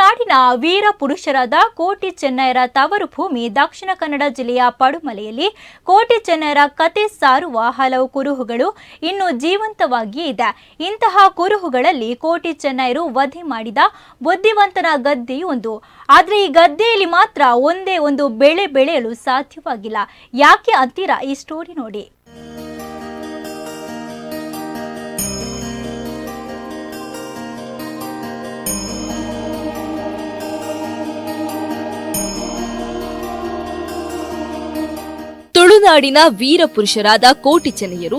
ತುಳುನಾಡಿನ ವೀರ ಪುರುಷರಾದ ಕೋಟಿ ಚೆನ್ನಯರ ತವರು ಭೂಮಿ ದಕ್ಷಿಣ ಕನ್ನಡ ಜಿಲ್ಲೆಯ ಪಡುಮಲೆಯಲ್ಲಿ ಕೋಟಿ ಚೆನ್ನಯರ ಕತೆ ಸಾರುವ ಹಲವು ಕುರುಹುಗಳು ಇನ್ನು ಜೀವಂತವಾಗಿಯೇ ಇದೆ. ಇಂತಹ ಕುರುಹುಗಳಲ್ಲಿ ಕೋಟಿ ಚೆನ್ನೈರು ವಧೆ ಮಾಡಿದ ಬುದ್ಧಿವಂತನ ಗದ್ದೆಯೊಂದು ಆದರೆ ಈ ಗದ್ದೆಯಲ್ಲಿ ಮಾತ್ರ ಒಂದೇ ಒಂದು ಬೆಳೆ ಬೆಳೆಯಲು ಸಾಧ್ಯವಾಗಿಲ್ಲ. ಯಾಕೆ ಅಂತೀರಾ ಈ ಸ್ಟೋರಿ ನೋಡಿ. ತುಳುನಾಡಿನ ವೀರಪುರುಷರಾದ ಕೋಟಿ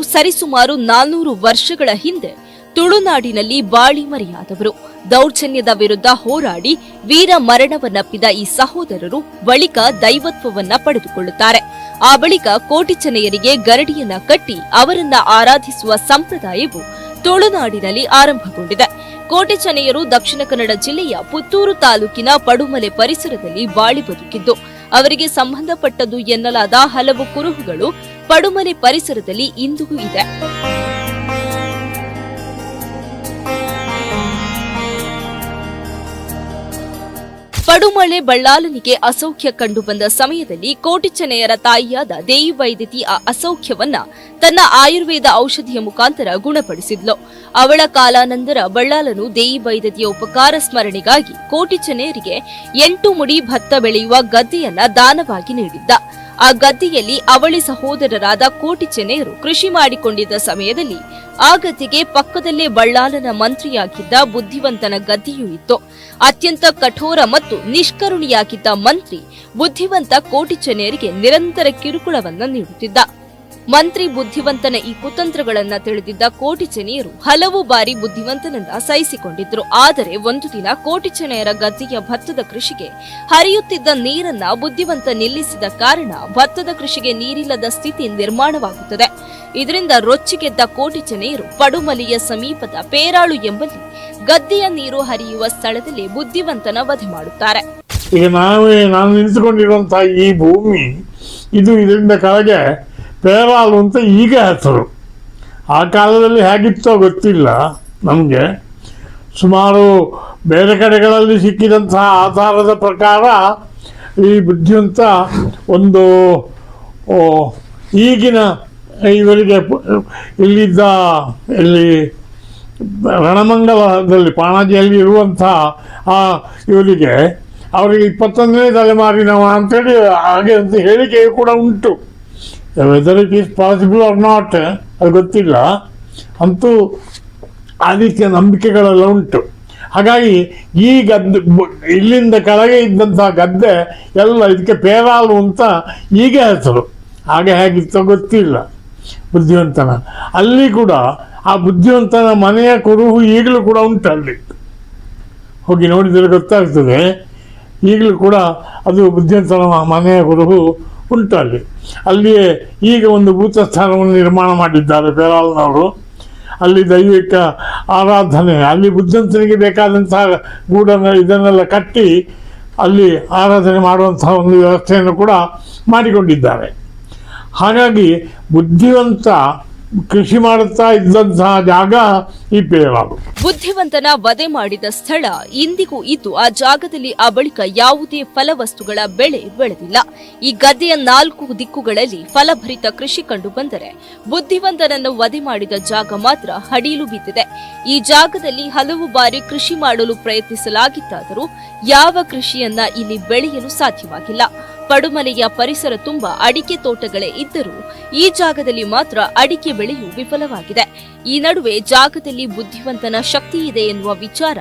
ಸರಿಸುಮಾರು ನಾಲ್ನೂರು ವರ್ಷಗಳ ಹಿಂದೆ ತುಳುನಾಡಿನಲ್ಲಿ ಬಾಳಿ ಮರೆಯಾದವರು ದೌರ್ಜನ್ಯದ ವಿರುದ್ಧ ಹೋರಾಡಿ ವೀರ ಮರಣವನ್ನಪ್ಪಿದ ಈ ಸಹೋದರರು ಬಳಿಕ ದೈವತ್ವವನ್ನ ಪಡೆದುಕೊಳ್ಳುತ್ತಾರೆ. ಆ ಬಳಿಕ ಕೋಟಿ ಗರಡಿಯನ್ನ ಕಟ್ಟಿ ಅವರನ್ನ ಆರಾಧಿಸುವ ಸಂಪ್ರದಾಯವು ತುಳುನಾಡಿನಲ್ಲಿ ಆರಂಭಗೊಂಡಿದೆ. ಕೋಟೆ ದಕ್ಷಿಣ ಕನ್ನಡ ಜಿಲ್ಲೆಯ ಪುತ್ತೂರು ತಾಲೂಕಿನ ಪಡುಮಲೆ ಪರಿಸರದಲ್ಲಿ ಬಾಳಿ ಬದುಕಿದ್ದು ಅವರಿಗೆ ಸಂಬಂಧಪಟ್ಟದ್ದು ಎನ್ನಲಾದ ಹಲವು ಕುರುಹುಗಳು ಪಡುಮಲೆ ಪರಿಸರದಲ್ಲಿ ಇಂದಿಗೂ ಇದೆ. ಪಡುಮಳೆ ಬಳ್ಳಾಲನಿಗೆ ಅಸೌಖ್ಯ ಕಂಡುಬಂದ ಸಮಯದಲ್ಲಿ ಕೋಟಿಚನೆಯರ ತಾಯಿಯಾದ ದೇವಿ ವೈದ್ಯತಿ ಆ ಅಸೌಖ್ಯವನ್ನ ತನ್ನ ಆಯುರ್ವೇದ ಔಷಧಿಯ ಮುಖಾಂತರ ಗುಣಪಡಿಸಿದ್ಲು. ಅವಳ ಕಾಲಾನಂತರ ಬಳ್ಳಾಲನು ದೇಯಿ ವೈದ್ಯತಿಯ ಉಪಕಾರ ಸ್ಮರಣೆಗಾಗಿ ಕೋಟಿಚನೆಯರಿಗೆ ಎಂಟು ಮುಡಿ ಭತ್ತ ಬೆಳೆಯುವ ಗದ್ದೆಯನ್ನ ದಾನವಾಗಿ ನೀಡಿದ್ದ. ಆ ಗದ್ದೆಯಲ್ಲಿ ಅವಳಿ ಸಹೋದರರಾದ ಕೋಟಿಚನೆಯರು ಕೃಷಿ ಮಾಡಿಕೊಂಡಿದ್ದ ಸಮಯದಲ್ಲಿ ಆ ಗದ್ದೆಗೆ ಪಕ್ಕದಲ್ಲೇ ಬಳ್ಳಾಲನ ಮಂತ್ರಿಯಾಗಿದ್ದ ಬುದ್ಧಿವಂತನ ಗದ್ದೆಯೂ ಇತ್ತು. ಅತ್ಯಂತ ಕಠೋರ ಮತ್ತು ನಿಷ್ಕರುಣಿಯಾಗಿದ್ದ ಮಂತ್ರಿ ಬುದ್ಧಿವಂತ ಕೋಟಿ ಚೆನ್ನೆಯರಿಗೆ ನಿರಂತರ ಕಿರುಕುಳವನ್ನು ನೀಡುತ್ತಿದ್ದ. ಮಂತ್ರಿ ಬುದ್ಧಿವಂತನ ಈ ಕುತಂತ್ರಗಳನ್ನ ತಿಳಿದಿದ್ದ ಕೋಟಿ ಚೆನ್ನೆಯರು ಹಲವು ಬಾರಿ ಬುದ್ಧಿವಂತನನ್ನ ಸಹಿಸಿಕೊಂಡಿದ್ರು. ಆದರೆ ಒಂದು ದಿನ ಕೋಟಿ ಚೆನ್ನೆಯರ ಗದ್ದೆಯ ಭತ್ತದ ಕೃಷಿಗೆ ಹರಿಯುತ್ತಿದ್ದ ನೀರನ್ನ ಬುದ್ಧಿವಂತ ನಿಲ್ಲಿಸಿದ ಕಾರಣ ಭತ್ತದ ಕೃಷಿಗೆ ನೀರಿಲ್ಲದ ಸ್ಥಿತಿ ನಿರ್ಮಾಣವಾಗುತ್ತದೆ. ಇದರಿಂದ ರೊಚ್ಚಿಗೆದ್ದ ಕೋಟಿ ಪಡುಮಲೆಯ ಸಮೀಪದ ಪೇರಾಳು ಎಂಬಲ್ಲಿ ಗದ್ದೆಯ ನೀರು ಹರಿಯುವ ಸ್ಥಳದಲ್ಲಿ ಬುದ್ಧಿವಂತನ ವಧೆ ಮಾಡುತ್ತಾರೆ. ಈ ಭೂಮಿ, ಇದು ಇದರಿಂದ ಕೆಳಗೆ ಪೇರಾಲು ಅಂತ ಈಗ ಹೆಸರು. ಆ ಕಾಲದಲ್ಲಿ ಹೇಗಿತ್ತೋ ಗೊತ್ತಿಲ್ಲ ನಮಗೆ. ಸುಮಾರು ಬೇರೆ ಕಡೆಗಳಲ್ಲಿ ಸಿಕ್ಕಿದಂತಹ ಆಧಾರದ ಪ್ರಕಾರ ಈ ಬುದ್ಧಿವಂತ ಒಂದು ಈಗಿನ ಇವರಿಗೆ ಇಲ್ಲಿದ್ದ ಇಲ್ಲಿ ರಣಮಂಗಲದಲ್ಲಿ, ಪಾಣಾಜಿಯಲ್ಲಿ ಇರುವಂಥ ಆ ಇವರಿಗೆ, ಅವರಿಗೆ ಇಪ್ಪತ್ತೊಂದನೇ ತಲೆಮಾರಿನವ ಅಂತೇಳಿ ಹಾಗೆ ಅಂತ ಹೇಳಿಕೆಯು ಕೂಡ ಉಂಟು. Whether it is possible or not ಅದು ಗೊತ್ತಿಲ್ಲ. ಅಂತೂ ಆ ರೀತಿಯ ನಂಬಿಕೆಗಳೆಲ್ಲ ಉಂಟು. ಹಾಗಾಗಿ ಈ ಗದ್ದೆ ಇಲ್ಲಿಂದ ಕೆಳಗೆ ಇದ್ದಂತಹ ಗದ್ದೆ ಎಲ್ಲ ಇದಕ್ಕೆ ಪೇರಾಲು ಅಂತ ಈಗ ಹೆಸರು. ಹಾಗೆ ಹೇಗಿತ್ತೋ ಗೊತ್ತಿಲ್ಲ. ಬುದ್ಧಿವಂತನ. ಅಲ್ಲಿ ಕೂಡ ಆ ಬುದ್ಧಿವಂತನ ಮನೆಯ ಕುರುಹು ಈಗಲೂ ಕೂಡ ಉಂಟು ಅಲ್ಲಿ. ಹೋಗಿ ನೋಡಿದರೆ ಗೊತ್ತಾಗ್ತದೆ. ಈಗಲೂ ಕೂಡ ಅದು ಬುದ್ಧಿವಂತನ ಮನೆಯ ಕುರುಹು ಉಂಟು ಅಲ್ಲಿ ಅಲ್ಲಿಯೇ ಈಗ ಒಂದು ಭೂತಸ್ಥಾನವನ್ನು ನಿರ್ಮಾಣ ಮಾಡಿದ್ದಾರೆ ಬೇರಾಲ್ನವರು. ಅಲ್ಲಿ ದೈವಿಕ ಆರಾಧನೆ, ಅಲ್ಲಿ ಬುದ್ಧಂತನಿಗೆ ಬೇಕಾದಂತಹ ಗೂಡನ್ನು, ಇದನ್ನೆಲ್ಲ ಕಟ್ಟಿ ಅಲ್ಲಿ ಆರಾಧನೆ ಮಾಡುವಂತಹ ಒಂದು ವ್ಯವಸ್ಥೆಯನ್ನು ಕೂಡ ಮಾಡಿಕೊಂಡಿದ್ದಾರೆ. ಹಾಗಾಗಿ ಬುದ್ಧಿವಂತ ಕೃಷಿ ಮಾಡುತ್ತಾ ಇದ್ದಂತಹ ಜಾಗ ಈ ಪೇಯವಾಗ ಬುದ್ಧಿವಂತನ ವಧೆ ಮಾಡಿದ ಸ್ಥಳ ಇಂದಿಗೂ ಇದ್ದು ಆ ಜಾಗದಲ್ಲಿ ಆ ಬಳಿಕ ಯಾವುದೇ ಫಲವಸ್ತುಗಳ ಬೆಳೆ ಬೆಳೆದಿಲ್ಲ. ಈ ಗದ್ದೆಯ ನಾಲ್ಕು ದಿಕ್ಕುಗಳಲ್ಲಿ ಫಲಭರಿತ ಕೃಷಿ ಕಂಡು ಬಂದರೆ ಬುದ್ಧಿವಂತನನ್ನು ವಧೆ ಮಾಡಿದ ಜಾಗ ಮಾತ್ರ ಹಡಿಲು ಬಿದ್ದಿದೆ. ಈ ಜಾಗದಲ್ಲಿ ಹಲವು ಬಾರಿ ಕೃಷಿ ಮಾಡಲು ಪ್ರಯತ್ನಿಸಲಾಗಿತ್ತಾದರೂ ಯಾವ ಕೃಷಿಯನ್ನ ಇಲ್ಲಿ ಬೆಳೆಯಲು ಸಾಧ್ಯವಾಗಿಲ್ಲ. ಪಡುಮಲೆಯ ಪರಿಸರ ತುಂಬ ಅಡಿಕೆ ತೋಟಗಳೇ ಇದ್ದರೂ ಈ ಜಾಗದಲ್ಲಿ ಮಾತ್ರ ಅಡಿಕೆ ಬೆಳೆಯು ವಿಫಲವಾಗಿದೆ. ಈ ನಡುವೆ ಜಾಗದಲ್ಲಿ ಬುದ್ಧಿವಂತನ ಶಕ್ತಿ ಇದೆ ಎನ್ನುವ ವಿಚಾರ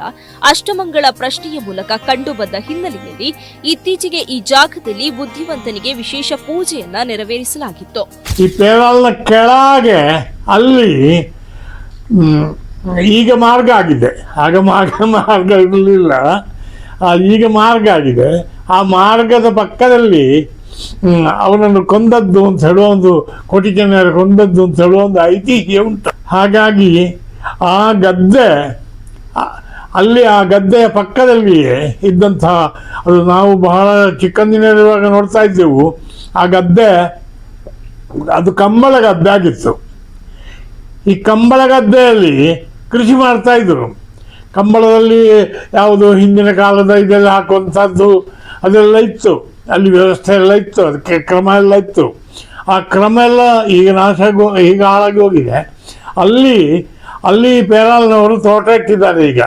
ಅಷ್ಟಮಂಗಳ ಪ್ರಶ್ನೆಯ ಮೂಲಕ ಕಂಡುಬಂದ ಹಿನ್ನೆಲೆಯಲ್ಲಿ ಇತ್ತೀಚೆಗೆ ಈ ಜಾಗದಲ್ಲಿ ಬುದ್ಧಿವಂತನಿಗೆ ವಿಶೇಷ ಪೂಜೆಯನ್ನ ನೆರವೇರಿಸಲಾಗಿತ್ತು. ಈ ಕೆಳಗೆ ಅಲ್ಲಿ ಈಗ ಮಾರ್ಗ ಆಗಿದೆ. ಆಗ ಮಾರ್ಗ ಮಾರ್ಗ ಇರಲಿಲ್ಲ ಈಗ ಮಾರ್ಗ ಆಗಿದೆ. ಆ ಮಾರ್ಗದ ಪಕ್ಕದಲ್ಲಿ ಅವನನ್ನು ಕೊಂದದ್ದು ಅಂತ ಹೇಳುವ ಒಂದು ಕೋಟಿ ಜನರ ಕೊಂದದ್ದು ಅಂತ ಹೇಳುವ ಒಂದು ಐತಿಹ್ಯ ಉಂಟು. ಹಾಗಾಗಿ ಆ ಗದ್ದೆ ಅಲ್ಲಿ ಆ ಗದ್ದೆಯ ಪಕ್ಕದಲ್ಲಿಯೇ ಇದ್ದಂತಹ ಅದು ನಾವು ಬಹಳ ಚಿಕ್ಕಂದಿನಲ್ಲಿರುವಾಗ ನೋಡ್ತಾ ಇದ್ದೆವು, ಆ ಗದ್ದೆ, ಅದು ಕಂಬಳ ಗದ್ದೆ ಆಗಿತ್ತು. ಈ ಕಂಬಳ ಗದ್ದೆಯಲ್ಲಿ ಕೃಷಿ ಮಾಡ್ತಾ ಇದ್ರು. ಕಂಬಳದಲ್ಲಿ ಯಾವುದು ಹಿಂದಿನ ಕಾಲದ ಇದೆಲ್ಲ ಹಾಕುವಂಥದ್ದು ಅದೆಲ್ಲ ಇತ್ತು. ಅಲ್ಲಿ ವ್ಯವಸ್ಥೆ ಎಲ್ಲ ಇತ್ತು. ಅದಕ್ಕೆ ಕ್ರಮ ಎಲ್ಲ ಇತ್ತು. ಆ ಕ್ರಮ ಎಲ್ಲ ಈಗ ನಾಶ ಈಗ ಹಾಳಾಗಿ ಹೋಗಿದೆ. ಅಲ್ಲಿ ಅಲ್ಲಿ ಪೇರಾಲ್ನವರು ತೋಟ ಇಟ್ಟಿದ್ದಾರೆ ಈಗ.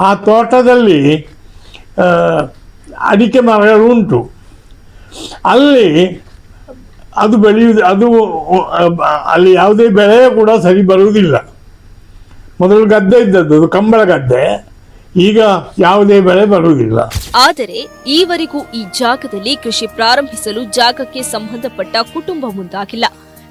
ಆ ತೋಟದಲ್ಲಿ ಅಡಿಕೆ ಮರಗಳು ಉಂಟು. ಅಲ್ಲಿ ಅದು ಬೆಳೆಯುವುದು, ಅದು ಅಲ್ಲಿ ಯಾವುದೇ ಬೆಳೆ ಕೂಡ ಸರಿ ಬರುವುದಿಲ್ಲ. ಮೊದಲು ಗದ್ದೆ ಇದ್ದದ್ದು, ಅದು ಕಂಬಳ ಗದ್ದೆ. ಈಗ ಯಾವುದೇ ಬೆಳೆ ಬರುವುದಿಲ್ಲ. ಆದರೆ ಈವರೆಗೂ ಈ ಜಾಗದಲ್ಲಿ ಕೃಷಿ ಪ್ರಾರಂಭಿಸಲು ಜಾಗಕ್ಕೆ ಸಂಬಂಧಪಟ್ಟ ಕುಟುಂಬ ಮುಂದಾಗಿಲ್ಲ.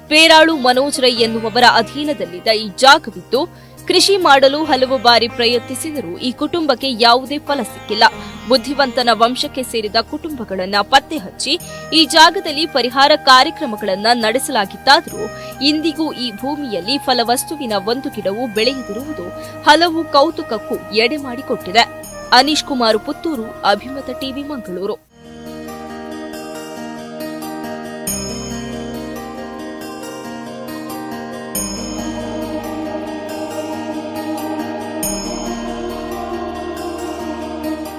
ಪೇರಾಳು ಮನೋಜ್ ರೈ ಎನ್ನುವವರ ಅಧೀನದಲ್ಲಿದ್ದ ಈ ಜಾಗವಿದ್ದು ಕೃಷಿ ಮಾಡಲು ಹಲವು ಬಾರಿ ಪ್ರಯತ್ನಿಸಿದರೂ ಈ ಕುಟುಂಬಕ್ಕೆ ಯಾವುದೇ ಫಲ ಸಿಕ್ಕಿಲ್ಲ. ಬುದ್ಧಿವಂತನ ವಂಶಕ್ಕೆ ಸೇರಿದ ಕುಟುಂಬಗಳನ್ನ ಪತ್ತೆ ಹಚ್ಚಿ ಈ ಜಾಗದಲ್ಲಿ ಪರಿಹಾರ ಕಾರ್ಯಕ್ರಮಗಳನ್ನ ನಡೆಸಲಾಗಿತ್ತಾದರೂ ಇಂದಿಗೂ ಈ ಭೂಮಿಯಲ್ಲಿ ಫಲವಸ್ತುವಿನ ಒಂದು ಗಿಡವು ಬೆಳೆಯದಿರುವುದು ಹಲವು ಕೌತುಕಕ್ಕೂ ಎಡೆ ಮಾಡಿಕೊಟ್ಟಿದೆ. ಅನೀಶ್ ಕುಮಾರ್ ಪುತ್ತೂರು, ಅಭಿಮತ ಟಿವಿ, ಮಂಗಳೂರು.